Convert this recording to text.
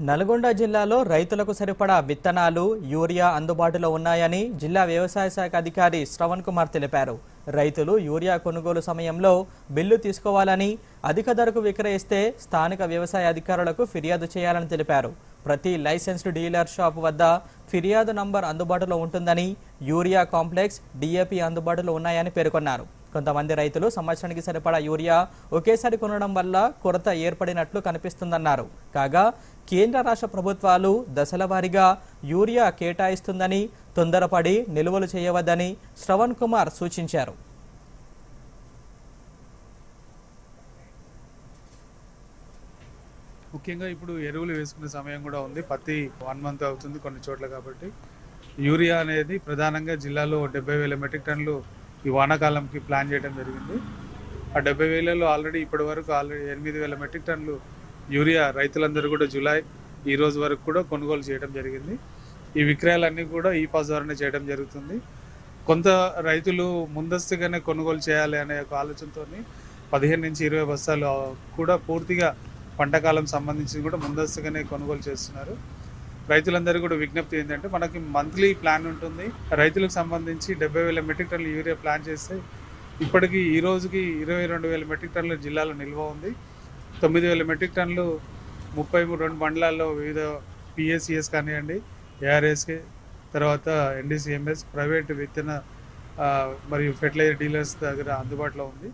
నల్గొండ జిల్లాలో రైతులకు సరిపడా విత్తనాలు యూరియా అందుబాటులో ఉన్నాయని జిల్లా వ్యవసాయ శాఖ అధికారి శ్రవణ్ కుమార్ తెలిపారు. రైతులు యూరియా కొనుగోలు సమయంలో బిల్లు తీసుకోవాలని అధిక ధరకు విక్రయిస్తే స్థానిక వ్యవసాయ అధికారులకు ఫిర్యాదు చేయాలని తెలిపారు. ప్రతి లైసెన్స్డ్ డీలర్ షాప్ వద్ద ఫిర్యాదు నంబర్ అందుబాటులో ఉంటుందని యూరియా కాంప్లెక్స్ డిఏపి అందుబాటులో ఉన్నాయని పేర్కొన్నారు. కొంతమంది రైతులు సంవత్సరానికి సరిపడా యూరియా ఒకేసారి కొనడం వల్ల కొరత ఏర్పడినట్లు కనిపిస్తుందన్నారు. కాగా కేంద్ర రాష్ట్ర ప్రభుత్వాలు దశల వారీగా యూరియా కేటాయిస్తుందని తొందరపడి నిల్వలు చేయవద్దని శ్రవణ్ కుమార్ సూచించారు. ముఖ్యంగా ఇప్పుడు ఎరువులు వేసుకునే సమయం కూడా ఉంది. పత్తి వన్ మంత్ అవుతుంది కొన్ని చోట్ల కాబట్టి. యూరియా అనేది ప్రధానంగా జిల్లాలో డెబ్బై వేల మెట్రిక్ టన్లు ఈ వానాకాలంకి ప్లాన్ చేయడం జరిగింది. ఆ డెబ్బై వేలలో ఆల్రెడీ ఇప్పటి వరకు ఆల్రెడీ ఎనిమిది వేల మెట్రిక్ టన్నులు యూరియా రైతులందరూ కూడా జూలై ఈ రోజు వరకు కూడా కొనుగోలు చేయడం జరిగింది. ఈ విక్రయాలన్నీ కూడా ఈ పాస్ ద్వారానే చేయడం జరుగుతుంది. కొంత రైతులు ముందస్తుగానే కొనుగోలు చేయాలి అనే ఒక ఆలోచనతో పదిహేను నుంచి ఇరవై బస్తాలు కూడా పూర్తిగా పంటకాలం సంబంధించి కూడా ముందస్తుగానే కొనుగోలు చేస్తున్నారు. రైతులందరూ కూడా విజ్ఞప్తి ఏంటంటే మనకి మంత్లీ ప్లాన్ ఉంటుంది. రైతులకు సంబంధించి డెబ్బై వేల మెట్రిక్ టన్నుల యూరియా ప్లాన్ చేస్తే ఇప్పటికి ఈ రోజుకి ఇరవై రెండు వేల మెట్రిక్ టన్నుల జిల్లాలో నిల్వ ఉంది. తొమ్మిది వేల మెట్రిక్ టన్నులు ముప్పై మూడు రెండు మండలాల్లో వివిధ పిఎస్సిఎస్ కానివ్వండి ఏఆర్ఎస్కే తర్వాత ఎన్డీసీఎంఎస్ ప్రైవేట్ విత్తన మరియు ఫెర్టిలైజర్ డీలర్స్ దగ్గర అందుబాటులో ఉంది.